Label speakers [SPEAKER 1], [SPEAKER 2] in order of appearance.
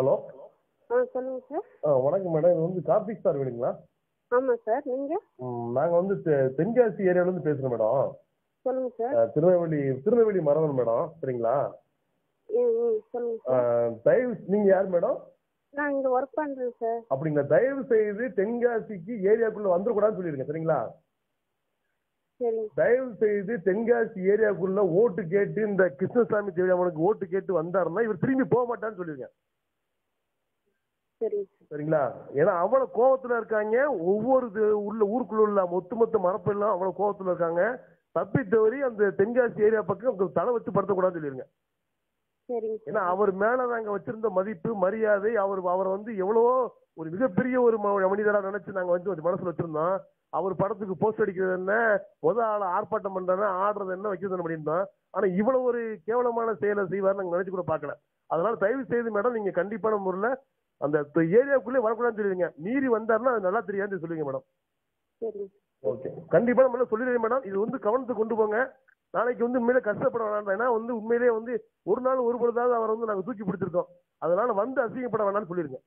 [SPEAKER 1] Hello?
[SPEAKER 2] ஆ சொல்லுங்கள் sir.
[SPEAKER 1] ஆ வணக்கம் madam. இது வந்து கார்த்திக் சார் வீடுங்களா?
[SPEAKER 2] ஆமாம் சார். நீங்கள்
[SPEAKER 1] ம், நாங்க வந்து தெ- தென்காசி ஏரியால இருந்து பேசுறோம் மேடம்.
[SPEAKER 2] சொல்லுங்கள் சார்.
[SPEAKER 1] திருநெல்வேலி திருநெல்வேலி மரவன் மேடம். சரிங்களா?
[SPEAKER 2] ம் ம்
[SPEAKER 1] தயவு நீங்க யார் மேடம்?
[SPEAKER 2] நான் இங்கே ஒர்க் பண்ணுறேன் சார்.
[SPEAKER 1] அப்படிங்களா. தயவு செய்து தென்காசிக்கு ஏரியாக்குள்ள வந்துடக்கூடாதுன்னு சொல்லிருங்க சரிங்களா?
[SPEAKER 2] சரிங்க.
[SPEAKER 1] தயவு செய்து தென்காசி ஏரியாக்குள்ள ஓட்டு கேட்டு இந்த கிருஷ்ணசாமி தேவி அவனுக்கு ஓட்டு கேட்டு வந்தாருன்னா இவர் திரும்பி போக மாட்டான்னு சொல்லிருங்க சரிங்களா? ஏன்னா அவ்வளவு கோவத்துல இருக்காங்க. ஒவ்வொரு உள்ள ஊருக்குள்ள உள்ள ஒட்டுமொத்த மரப்பு எல்லாம் அவ்வளவு கோவத்துல இருக்காங்க. தப்பி தவறி அந்த தென்காசி ஏரியா பக்கம் தலை வச்சு படுத்தக்கூடாதுன்னு சொல்லிருங்க. ஏன்னா அவர் மேல நாங்க வச்சிருந்த மதிப்பு மரியாதை அவர் அவரை வந்து எவ்வளவோ ஒரு மிகப்பெரிய ஒரு மனிதரா நினைச்சு நாங்க வந்து மனசுல வச்சிருந்தோம். அவர் படத்துக்கு போஸ்ட் அடிக்கிறது என்ன முத ஆள ஆர்ப்பாட்டம் பண்றது ஆடுறது என்ன வைக்கிறது பண்ணியிருந்தோம். ஆனா இவ்வளவு ஒரு கேவலமான செயலை செய்வார் நாங்க நினைச்சு கூட பார்க்கல. அதனால தயவு செய்து மேடம் நீங்க கண்டிப்பான முறையில அந்த ஏரியாவுக்குள்ளே வரக்கூடாதுன்னு சொல்லுவீங்க மீறி வந்தாருன்னா அது நல்லா தெரியாது சொல்லுவீங்க மேடம் ஓகே கண்டிப்பா நம்ம சொல்லிடுறேன் மேடம் இது வந்து கவனத்துக்கு கொண்டு போங்க. நாளைக்கு வந்து உண்மையிலே கஷ்டப்பட வேணாம் ஏன்னா வந்து உண்மையிலேயே வந்து ஒரு நாள் ஒரு பொழுதாவது அவரை வந்து நாங்க தூக்கி பிடிச்சிருக்கோம். அதனால வந்து அசிங்கப்பட வேணாம்னு சொல்லிருங்க